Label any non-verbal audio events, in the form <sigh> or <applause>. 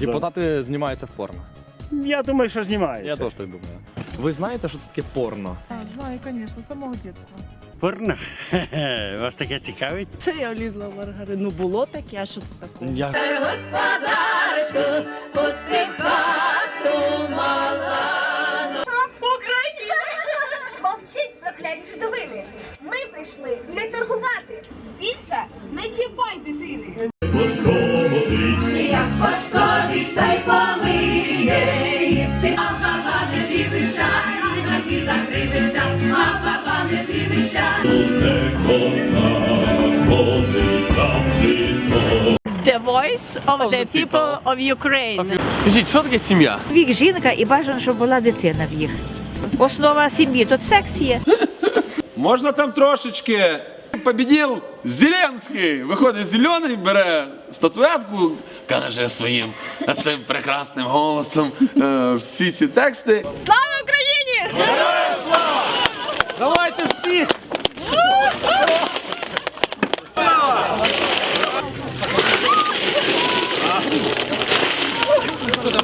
Депутати знімаються в порно. Я думаю, що знімають. Я теж так думаю. Ви знаєте, що це таке порно? Знаю, звісно, з самого дитинства. Порно. Хе-хе. <laughs> Вас таке цікавить? Це я влізла в маргарину. Було таке, а що це таке? Я... Господарочку, пусти в хату малану. Україна! Мовчіть, прокляті жидовини! Ми прийшли не торгувати. Більше не чіпай дитини. Їсти. А баба не дивиться, і на діда кривиться, а баба не дивиться. The voice of the people of Ukraine. Скажіть, що таке сім'я? Вік жінка і бажано, щоб була дитина в їх. Основа сім'ї тут секс є. Можна там трошечки. Побідів Зеленський. Виходить зелений, бере статуетку, каже своїм цим прекрасним голосом е, всі ці тексти. Слава Україні! Давайте всі!